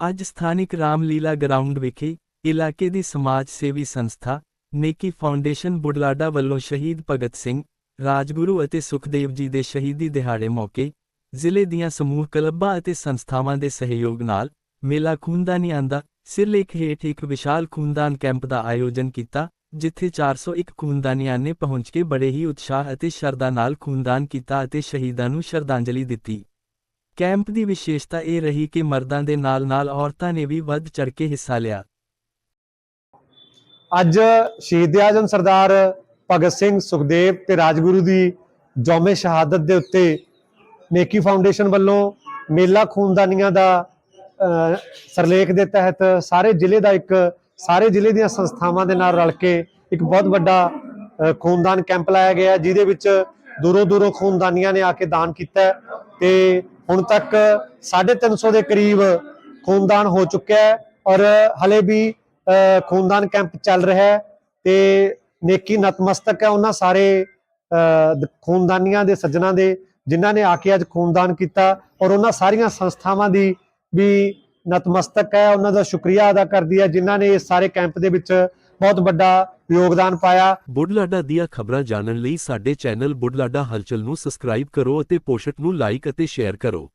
ਅੱਜ ਸਥਾਨਿਕ ਰਾਮਲੀਲਾ ਗਰਾਊਂਡ ਵਿਖੇ ਇਲਾਕੇ ਦੀ ਸਮਾਜ ਸੇਵੀ ਸੰਸਥਾ, ਨੇਕੀ ਫਾਊਂਡੇਸ਼ਨ ਬੁਢਲਾਡਾ ਵੱਲੋਂ ਸ਼ਹੀਦ ਭਗਤ ਸਿੰਘ, ਰਾਜਗੁਰੂ ਅਤੇ ਸੁਖਦੇਵ ਜੀ ਦੇ ਸ਼ਹੀਦੀ ਦਿਹਾੜੇ ਮੌਕੇ ਜ਼ਿਲ੍ਹੇ ਦੀਆਂ ਸਮੂਹ ਕਲੱਬਾਂ ਅਤੇ ਸੰਸਥਾਵਾਂ ਦੇ ਸਹਿਯੋਗ ਨਾਲ ਮੇਲਾ ਖੂਨਦਾਨੀਆਂ ਦਾ ਸਿਰਲੇਖ ਹੇਠ ਇੱਕ ਵਿਸ਼ਾਲ ਖੂਨਦਾਨ ਕੈਂਪ ਦਾ ਆਯੋਜਨ ਕੀਤਾ, ਜਿੱਥੇ 401 ਖੂਨਦਾਨੀਆਂ ਨੇ ਪਹੁੰਚ ਕੇ ਬੜੇ ਹੀ ਉਤਸ਼ਾਹ ਅਤੇ ਸ਼ਰਧਾ ਨਾਲ ਖੂਨਦਾਨ ਕੀਤਾ ਅਤੇ ਸ਼ਹੀਦਾਂ ਨੂੰ ਸ਼ਰਧਾਂਜਲੀ ਦਿੱਤੀ। ਕੈਂਪ ਦੀ ਵਿਸ਼ੇਸ਼ਤਾ ਇਹ ਰਹੀ ਕਿ ਮਰਦਾਂ ਦੇ ਨਾਲ-ਨਾਲ ਔਰਤਾਂ ਨੇ ਵੀ ਵੱਧ ਚੜ੍ਹ ਕੇ ਹਿੱਸਾ ਲਿਆ। ਅੱਜ ਸ਼ਹੀਦ ਆਜ਼ਮ ਸਰਦਾਰ ਭਗਤ ਸਿੰਘ ਸੁਖਦੇਵ ਤੇ ਰਾਜਗੁਰੂ ਦੀ ਜੌਮੇ ਸ਼ਹਾਦਤ ਦੇ ਉੱਤੇ ਨੇਕੀ ਫਾਊਂਡੇਸ਼ਨ ਵੱਲੋਂ ਮੇਲਾ ਖੂਨਦਾਨੀਆਂ ਦਾ ਸਰਲੇਖ ਦੇ ਤਹਿਤ ਸਾਰੇ ਜ਼ਿਲ੍ਹੇ ਦਾ ਇੱਕ, ਸਾਰੇ ਜ਼ਿਲ੍ਹੇ ਦੀਆਂ ਸੰਸਥਾਵਾਂ ਦੇ ਨਾਲ ਰਲ ਕੇ ਇੱਕ ਬਹੁਤ ਵੱਡਾ ਖੂਨਦਾਨ ਕੈਂਪ ਲਾਇਆ ਗਿਆ ਜਿਹਦੇ ਵਿੱਚ ਦੂਰੋਂ ਦੂਰੋਂ ਖੂਨਦਾਨੀਆਂ ਨੇ ਆ ਕੇ ਦਾਨ ਕੀਤਾ ਹੈ ਤੇ ਹੁਣ ਤੱਕ 350 ਦੇ ਕਰੀਬ ਖੂਨਦਾਨ ਹੋ ਚੁੱਕਿਆ ਹੈ ਔਰ ਹਲੇ ਵੀ ਖੂਨਦਾਨ ਕੈਂਪ ਚੱਲ ਰਿਹਾ ਹੈ ਤੇ ਨੇਕੀ ਨਤਮਸਤਕ ਹੈ ਉਹਨਾਂ ਸਾਰੇ ਅਹ, ਖੂਨਦਾਨੀਆਂ ਦੇ ਸੱਜਣਾ ਦੇ ਜਿਨ੍ਹਾਂ ਨੇ ਆ ਕੇ ਅੱਜ ਖੂਨਦਾਨ ਕੀਤਾ ਔਰ ਉਹਨਾਂ ਸਾਰੀਆਂ ਸੰਸਥਾਵਾਂ ਦੀ ਵੀ ਨਤਮਸਤਕ ਹੈ। ਉਹਨਾਂ ਦਾ ਸ਼ੁਕਰੀਆ ਅਦਾ ਕਰਦੀ ਹੈ ਜਿਨ੍ਹਾਂ ਨੇ ਇਸ ਸਾਰੇ ਕੈਂਪ ਦੇ ਵਿੱਚ ਬਹੁਤ ਵੱਡਾ ਯੋਗਦਾਨ ਪਾਇਆ। ਬੁੱਢਲਾਡਾ ਦੀਆਂ ਖਬਰਾਂ ਜਾਣਨ ਲਈ ਸਾਡੇ ਚੈਨਲ ਬੁੱਢਲਾਡਾ ਹਲਚਲ ਨੂੰ ਸਬਸਕ੍ਰਾਈਬ ਕਰੋ ਅਤੇ ਪੋਸਟ ਨੂੰ ਲਾਈਕ ਅਤੇ ਸ਼ੇਅਰ ਕਰੋ।